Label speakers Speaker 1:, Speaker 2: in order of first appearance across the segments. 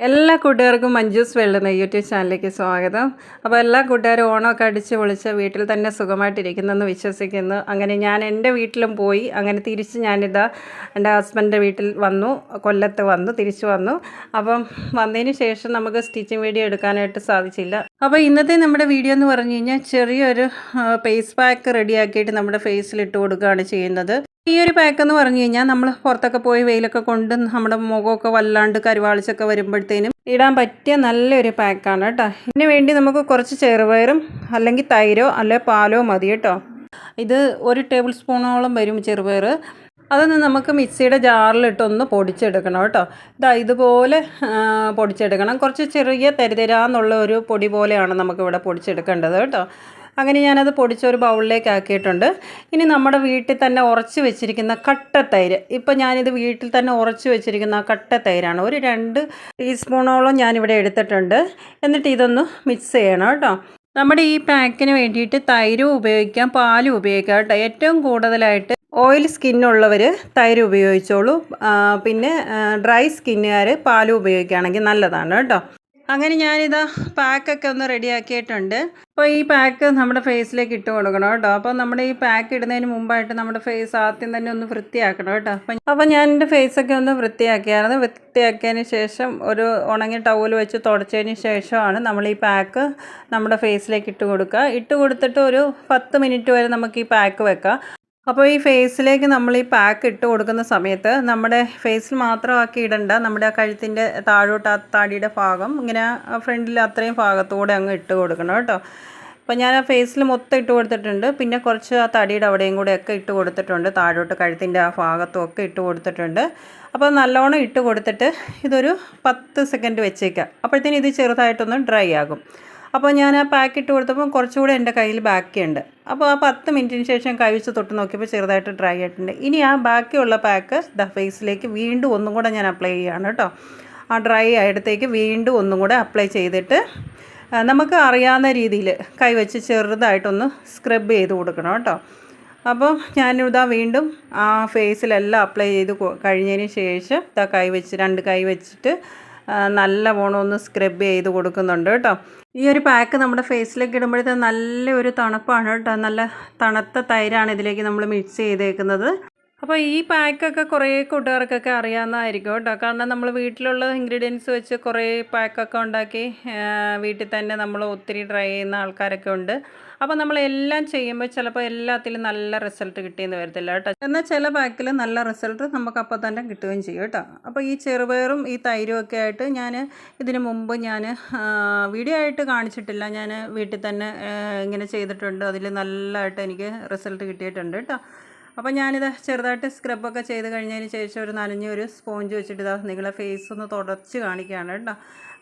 Speaker 1: എല്ലാ കൂട്ടുകാർക്കും മഞ്ജൂസ് വെള്ളുന്ന യൂട്യൂബ് ചാനലിലേക്ക് സ്വാഗതം. അപ്പോൾ എല്ലാ കൂട്ടുകാരും ഓണമൊക്കെ അടിച്ച് പൊളിച്ച് വീട്ടിൽ തന്നെ സുഖമായിട്ടിരിക്കുന്നെന്ന് വിശ്വസിക്കുന്നു. അങ്ങനെ ഞാൻ എന്റെ വീട്ടിലും പോയി അങ്ങനെ തിരിച്ച് ഞാനിതാ എന്റെ ഹസ്ബൻഡിന്റെ വീട്ടിൽ വന്നു കൊല്ലത്ത് വന്നു തിരിച്ചു വന്നു. അപ്പം വന്നതിന് ശേഷം നമുക്ക് സ്റ്റിച്ചിങ് വീഡിയോ എടുക്കാനായിട്ട് സാധിച്ചില്ല. അപ്പോൾ ഇന്നത്തെ നമ്മുടെ വീഡിയോ എന്ന് പറഞ്ഞു കഴിഞ്ഞാൽ ചെറിയൊരു ഫേസ് പാക്ക് റെഡിയാക്കിയിട്ട് നമ്മുടെ ഫേസിൽ ഇട്ട് കൊടുക്കുകയാണ് ചെയ്യുന്നത്. ഈ ഒരു പാക്ക് എന്ന് പറഞ്ഞു കഴിഞ്ഞാൽ നമ്മൾ പുറത്തൊക്കെ പോയി വെയിലൊക്കെ കൊണ്ട് നമ്മുടെ മുഖമൊക്കെ വല്ലാണ്ട് കരുവാളിച്ചൊക്കെ വരുമ്പോഴത്തേനും ഇടാൻ പറ്റിയ നല്ലൊരു പാക്കാണ് കേട്ടോ. ഇതിന് വേണ്ടി നമുക്ക് കുറച്ച് ചെറുപയറും അല്ലെങ്കിൽ തൈരോ അല്ലെ പാലോ മതി കേട്ടോ. ഇത് ഒരു ടേബിൾ സ്പൂണോളം വരും ചെറുപയർ അതൊന്ന് നമുക്ക് മിക്സിയുടെ ജാറിലിട്ടൊന്ന് പൊടിച്ചെടുക്കണം കേട്ടോ. ഇതാ ഇതുപോലെ പൊടിച്ചെടുക്കണം. കുറച്ച് ചെറിയ തരിതരാന്നുള്ള ഒരു പൊടി പോലെയാണ് നമുക്കിവിടെ പൊടിച്ചെടുക്കേണ്ടത് കേട്ടോ. അങ്ങനെ ഞാനത് പൊടിച്ചൊരു ബൗളിലേക്ക് ആക്കിയിട്ടുണ്ട് ഇനി നമ്മുടെ വീട്ടിൽ തന്നെ ഉറച്ച് വെച്ചിരിക്കുന്ന കട്ടത്തൈര് ഇപ്പം ഞാനിത് വീട്ടിൽ തന്നെ ഉറച്ച് വെച്ചിരിക്കുന്ന കട്ടത്തൈരാണ് ഒരു രണ്ട് ടീസ്പൂണോളം ഞാനിവിടെ എടുത്തിട്ടുണ്ട്. എന്നിട്ട് ഇതൊന്ന് മിക്സ് ചെയ്യണം കേട്ടോ. നമ്മുടെ ഈ പാക്കിന് വേണ്ടിയിട്ട് തൈരും ഉപയോഗിക്കാം പാലും ഉപയോഗിക്കാം കേട്ടോ. ഏറ്റവും കൂടുതലായിട്ട് ഓയിൽ സ്കിന്നുള്ളവർ തൈര് ഉപയോഗിച്ചോളൂ. പിന്നെ ഡ്രൈ സ്കിന്നുകാർ പാലും ഉപയോഗിക്കുകയാണെങ്കിൽ നല്ലതാണ് കേട്ടോ. അങ്ങനെ ഞാനിതാ പാക്കൊക്കെ ഒന്ന് റെഡിയാക്കിയിട്ടുണ്ട്. അപ്പോൾ ഈ പാക്ക് നമ്മുടെ ഫേസിലേക്ക് ഇട്ട് കൊടുക്കണം കേട്ടോ. അപ്പോൾ നമ്മുടെ ഈ പാക്ക് ഇടുന്നതിന് മുമ്പായിട്ട് നമ്മുടെ ഫേസ് ആദ്യം തന്നെ ഒന്ന് വൃത്തിയാക്കണം കേട്ടോ. അപ്പം അപ്പോൾ ഞാൻ എന്റെ ഫേസൊക്കെ ഒന്ന് വൃത്തിയാക്കിയായിരുന്നു. വൃത്തിയാക്കിയതിന് ശേഷം ഒരു ഉണങ്ങിയ ടവൽ വെച്ച് തുടച്ചതിന് ശേഷമാണ് നമ്മൾ ഈ പാക്ക് നമ്മുടെ ഫേസിലേക്ക് ഇട്ട് കൊടുക്കുക. ഇട്ട് കൊടുത്തിട്ട് ഒരു പത്ത് മിനിറ്റ് വരെ നമുക്ക് ഈ പാക്ക് വെക്കാം. അപ്പോൾ ഈ ഫേസിലേക്ക് നമ്മൾ ഈ പാക്ക് ഇട്ട് കൊടുക്കുന്ന സമയത്ത് നമ്മുടെ ഫേസിൽ മാത്രമാക്കി ഇടണ്ട നമ്മുടെ ആ കഴുത്തിന്റെ താഴോട്ട് ആ താടിയുടെ ഭാഗം ഇങ്ങനെ ഫ്രണ്ടിൽ അത്രയും ഭാഗത്തൂടെ അങ്ങ് ഇട്ട് കൊടുക്കണം കേട്ടോ. അപ്പോൾ ഞാൻ ആ ഫേസിൽ മൊത്തം ഇട്ട് കൊടുത്തിട്ടുണ്ട്. പിന്നെ കുറച്ച് ആ തടിയുടെ അവിടെയും കൂടെ ഒക്കെ ഇട്ട് കൊടുത്തിട്ടുണ്ട്. താഴോട്ട് കഴുത്തിന്റെ ആ ഭാഗത്തും ഒക്കെ ഇട്ട് കൊടുത്തിട്ടുണ്ട്. അപ്പോൾ നല്ലോണം ഇട്ട് കൊടുത്തിട്ട് ഇതൊരു പത്ത് സെക്കൻഡ് വെച്ചേക്കാം. അപ്പോഴത്തേനും ഇത് ചെറുതായിട്ടൊന്ന് ഡ്രൈ ആകും. അപ്പോൾ ഞാൻ ആ പാക്കറ്റ് കൊടുത്തപ്പോൾ കുറച്ചുകൂടെ എന്റെ കയ്യിൽ ബാക്കിയുണ്ട്. അപ്പോൾ ആ പത്ത് മിനിറ്റിന് ശേഷം കഴിച്ച് തൊട്ട് നോക്കിയപ്പോൾ ചെറുതായിട്ട് ഡ്രൈ ആയിട്ടുണ്ട്. ഇനി ആ ബാക്കിയുള്ള പാക്ക് ദ ഫേസിലേക്ക് വീണ്ടും ഒന്നും കൂടെ ഞാൻ അപ്ലൈ ചെയ്യുകയാണ് കേട്ടോ ആ ഡ്രൈ ആയിടത്തേക്ക് വീണ്ടും ഒന്നും കൂടെ അപ്ലൈ ചെയ്തിട്ട് നമുക്ക് അറിയാവുന്ന രീതിയിൽ കൈവച്ച് ചെറുതായിട്ടൊന്ന് സ്ക്രബ് ചെയ്ത് കൊടുക്കണം കേട്ടോ അപ്പോൾ ഞാനിതാ വീണ്ടും ആ ഫേസിലെല്ലാം അപ്ലൈ ചെയ്ത് കഴിഞ്ഞതിന് ശേഷം ഇതാ കൈവച്ച് രണ്ട് കൈ വെച്ചിട്ട് നല്ല ഒന്ന് സ്ക്രബ് ചെയ്ത് കൊടുക്കുന്നുണ്ട് കേട്ടോ. ഈ ഒരു പാക്ക് നമ്മുടെ ഫേസിലേക്ക് ഇടുമ്പോഴത്തെ നല്ല ഒരു തണുപ്പാണ് കേട്ടോ. നല്ല തണുത്ത തൈരാണ് ഇതിലേക്ക് നമ്മൾ മിക്സ് ചെയ്തേക്കുന്നത്. അപ്പോൾ ഈ പാക്കൊക്കെ കുറേ കൂട്ടുകാർക്കൊക്കെ അറിയാവുന്നതായിരിക്കും കേട്ടോ. കാരണം നമ്മൾ വീട്ടിലുള്ള ഇൻഗ്രീഡിയൻസ് വെച്ച് കുറേ പാക്കൊക്കെ ഉണ്ടാക്കി വീട്ടിൽ തന്നെ നമ്മൾ ഒത്തിരി ട്രൈ ചെയ്യുന്ന ആൾക്കാരൊക്കെ ഉണ്ട്. അപ്പോൾ നമ്മൾ എല്ലാം ചെയ്യുമ്പോൾ ചിലപ്പോൾ എല്ലാത്തിലും നല്ല റിസൾട്ട് കിട്ടിയെന്ന് വരത്തില്ല കേട്ടോ. എന്നാൽ ചില പാക്കിൽ നല്ല റിസൾട്ട് നമുക്ക് അപ്പോൾ തന്നെ കിട്ടുകയും ചെയ്യും കേട്ടോ. അപ്പോൾ ഈ ചെറുപയറും ഈ തൈരും ഒക്കെ ആയിട്ട് ഞാൻ ഇതിനു മുമ്പ് ഞാൻ വീഡിയോ ആയിട്ട് കാണിച്ചിട്ടില്ല. ഞാൻ വീട്ടിൽ തന്നെ ഇങ്ങനെ ചെയ്തിട്ടുണ്ട്. അതിൽ നല്ലതായിട്ട് എനിക്ക് റിസൾട്ട് കിട്ടിയിട്ടുണ്ട് കേട്ടോ. അപ്പോൾ ഞാനിത് ചെറുതായിട്ട് സ്ക്രബൊക്കെ ചെയ്ത് കഴിഞ്ഞതിന് ശേഷം ഒരു നനഞ്ഞ ഒരു സ്പോഞ്ച് വെച്ചിട്ട് ഇതാ നിങ്ങളെ ഫേസ് ഒന്ന് തുടച്ച് കാണിക്കുകയാണ് കേട്ടോ.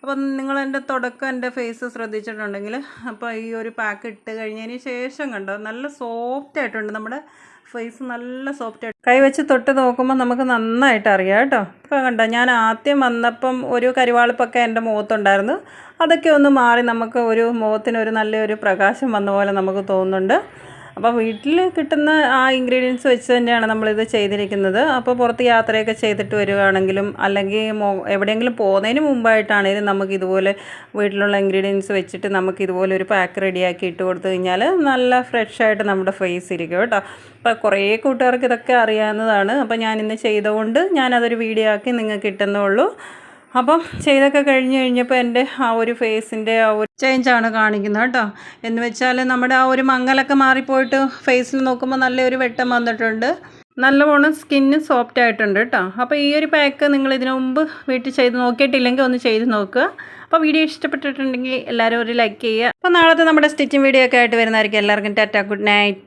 Speaker 1: അപ്പം നിങ്ങൾ എന്റെ തുടക്കം എന്റെ ഫേസ് ശ്രദ്ധിച്ചിട്ടുണ്ടെങ്കിൽ അപ്പോൾ ഈ ഒരു പാക്ക് ഇട്ട് കഴിഞ്ഞതിന് ശേഷം കണ്ടോ നല്ല സോഫ്റ്റ് ആയിട്ടുണ്ട്. നമ്മുടെ ഫേസ് നല്ല സോഫ്റ്റ് ആയിട്ട്. കൈ വെച്ച് തൊട്ട് നോക്കുമ്പോൾ നമുക്ക് നന്നായിട്ട് അറിയാം കേട്ടോ. ഇപ്പോൾ കണ്ടോ ഞാൻ ആദ്യം വന്നപ്പം ഒരു കരിവാളിപ്പൊക്കെ എന്റെ മുഖത്തുണ്ടായിരുന്നു. അതൊക്കെ ഒന്ന് മാറി നമുക്ക് ഒരു മുഖത്തിനൊരു നല്ലൊരു പ്രകാശം വന്ന പോലെ നമുക്ക് തോന്നുന്നുണ്ട്. അപ്പോൾ വീട്ടിൽ കിട്ടുന്ന ആ ഇൻഗ്രീഡിയൻസ് വെച്ച് തന്നെയാണ് നമ്മളിത് ചെയ്തിരിക്കുന്നത്. അപ്പോൾ പുറത്ത് യാത്രയൊക്കെ ചെയ്തിട്ട് വരികയാണെങ്കിലും അല്ലെങ്കിൽ എവിടെയെങ്കിലും പോകുന്നതിന് മുമ്പായിട്ടാണെങ്കിലും നമുക്ക് ഇതുപോലെ വീട്ടിലുള്ള ഇൻഗ്രീഡിയൻസ് വെച്ചിട്ട് നമുക്ക് ഇതുപോലെ ഒരു പാക്ക് റെഡിയാക്കി ഇട്ട് കൊടുത്തു കഴിഞ്ഞാൽ നല്ല ഫ്രഷ് ആയിട്ട് നമ്മുടെ ഫേസ് ഇരിക്കും കേട്ടോ. അപ്പോൾ കുറേ കൂട്ടുകാർക്ക് ഇതൊക്കെ അറിയാവുന്നതാണ്. അപ്പോൾ ഞാൻ ഇന്ന് ചെയ്തുകൊണ്ട് ഞാനതൊരു വീഡിയോ ആക്കി നിങ്ങൾക്ക് കിട്ടുന്നുള്ളൂ അപ്പം ചെയ്തൊക്കെ കഴിഞ്ഞ് കഴിഞ്ഞപ്പോൾ എന്റെ ആ ഒരു ഫേസിന്റെ ആ ഒരു ചേഞ്ചാണ് കാണിക്കുന്നത് കേട്ടോ. എന്ന് വെച്ചാൽ നമ്മുടെ ആ ഒരു മങ്ങലൊക്കെ മാറിപ്പോയിട്ട് ഫേസിൽ നോക്കുമ്പോൾ നല്ലൊരു വെട്ടം വന്നിട്ടുണ്ട്. നല്ലവണ്ണം സ്കിന്ന് സോഫ്റ്റ് ആയിട്ടുണ്ട് കേട്ടോ. അപ്പോൾ ഈ ഒരു പാക്ക് നിങ്ങൾ ഇതിനു മുമ്പ് വീട്ടിൽ ചെയ്ത് നോക്കിയിട്ടില്ലെങ്കിൽ ഒന്ന് ചെയ്ത് നോക്കുക. അപ്പോൾ വീഡിയോ ഇഷ്ടപ്പെട്ടിട്ടുണ്ടെങ്കിൽ എല്ലാവരും ഒരു ലൈക്ക് ചെയ്യുക. അപ്പോൾ നാളത്തെ നമ്മുടെ സ്റ്റിച്ചിങ് വീഡിയോ ഒക്കെ ആയിട്ട് വരുന്നതായിരിക്കും. എല്ലാവർക്കും ടാറ്റ ഗുഡ് നൈറ്റ്.